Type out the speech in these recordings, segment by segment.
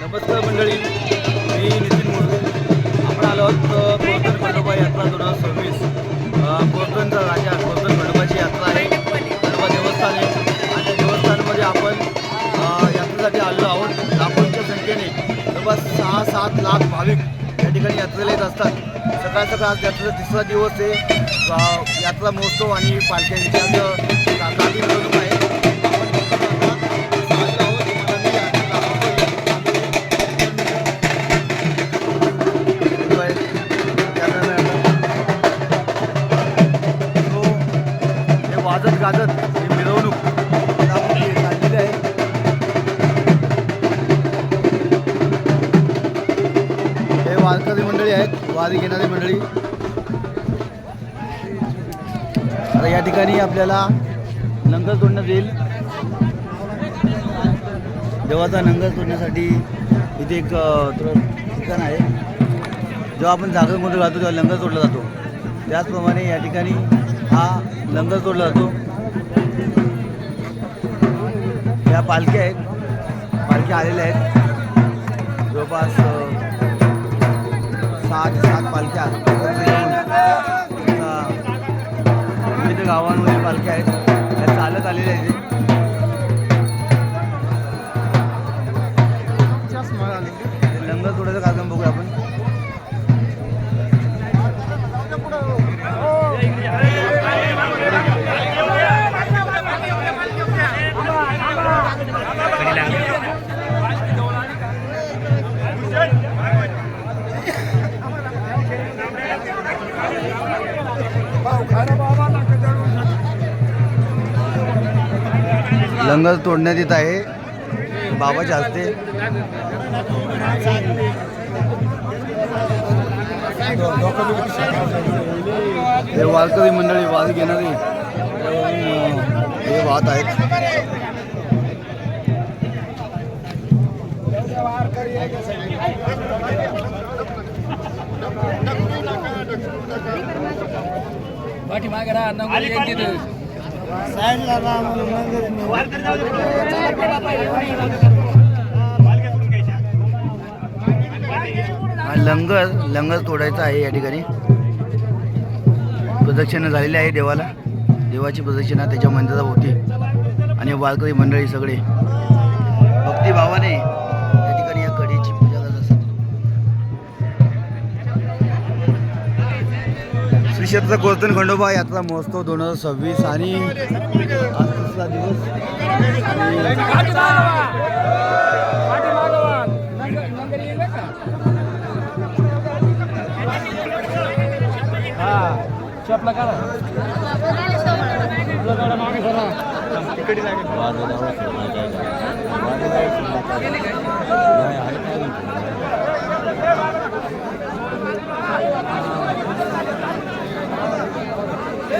नमस्कार मंडळी. मी नितीन मोरे आपण आलो आहोत कोर्तन खंडोबा यात्रा दोन हजार सव्वीस. कोर्तनचा राजा कोर्तन खंडोबाची यात्रा आहे. खंडोबा देवस्थान आहे. आणि त्या देवस्थानामध्ये आपण यात्रेसाठी आलो आहोत. लाखोंच्या संख्येने. जवळपास सहा सात लाख भाविक या ठिकाणी यात्रेला येत असतात. सकाळ सकाळ आज यात्रेचा तिसरा दिवस आहे. यात्रा महोत्सव आणि पालख्यांच्या आज मिरवणूक आहे. मंडळी आहेत वारी घेणारी मंडळी. आता या ठिकाणी आपल्याला लंगर तोडण्यात येईल. देवाचा लंगर तोडण्यासाठी इथे एक ठिकाण आहे. जेव्हा आपण जागरमध्ये राहतो तेव्हा लंगर तोडला जातो. त्याचप्रमाणे या ठिकाणी हा लंगर तोडला जातो. या पालख्या आहेत. पालख्या आलेल्या आहेत. जवळपास ते सात पालख्या विविध गावांमध्ये पालख्या आहेत. त्या चालत आलेल्या आहेत. लंगर तोडायचा कार्यक्रम बघूया आपण. लंगर तोडण्यात येत आहे. बाबाच्या हस्ते हे वारकरी मंडळी वार घेणारी. हे वाहत आहेत. पाठीमागे राहा नंबर एक तिथं हा लंगर लंगर तोडायचा आहे या ठिकाणी. प्रदक्षिणा झालेली आहे देवाला. देवाची प्रदक्षिणा त्याच्या मंदिरा होती आणि वारकरी मंडळी सगळे. भक्तिभावाने श्री क्षेत्र खंडोबा यात्रा महोत्सव दोन हजार सव्वीस आणि दिवस. तिसरा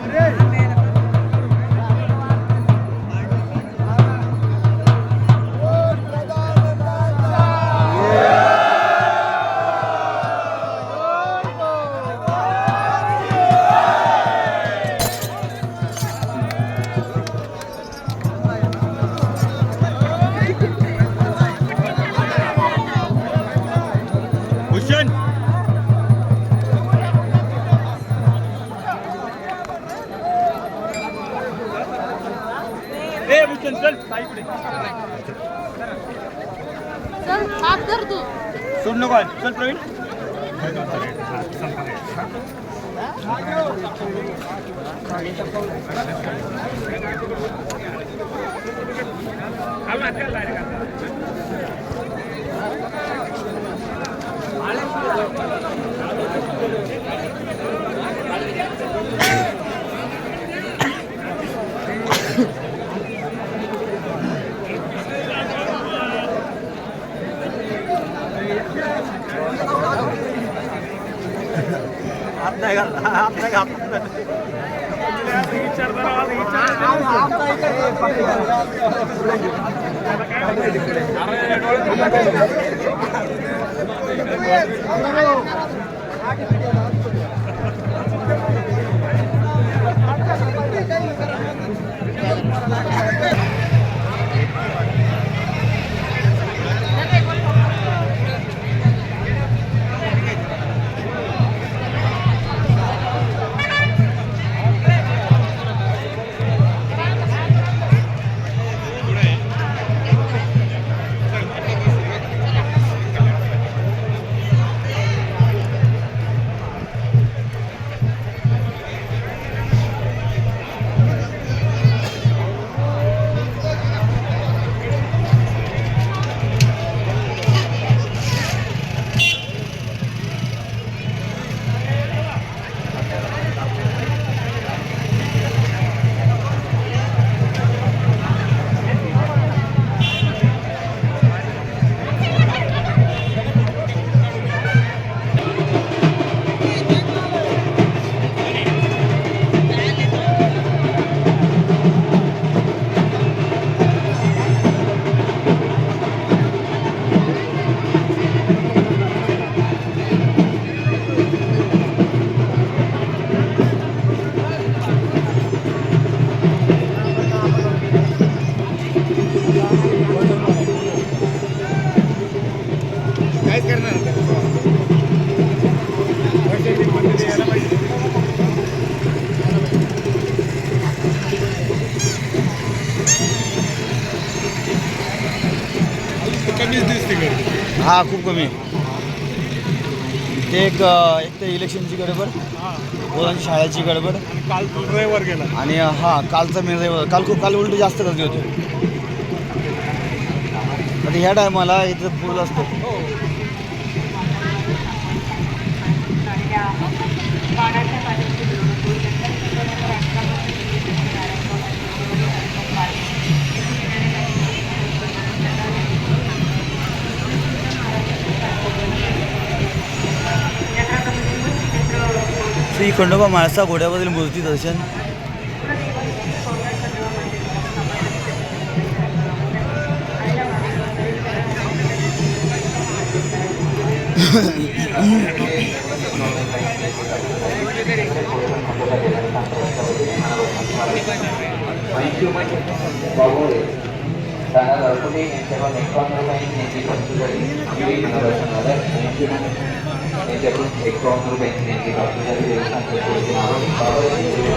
आणि ए भूषण चल. ताईकडे चल सोड नको चल प्रवीण. विचार हा खूप कमी. आहे. ते एक एक तर इलेक्शनची गडबड मुलांची शाळेची गडबड. काल रविवार गेला. आणि हा कालचा मेळ रविवार काल खूप काल उलट जास्त गर्दी होती. आता ह्या टायमाला इथं फुल असतो. श्री खंडोबा माळसा घोड्यावरील मूर्ती दर्शन. Ekranları bekleyin. Ekranları bekleyin.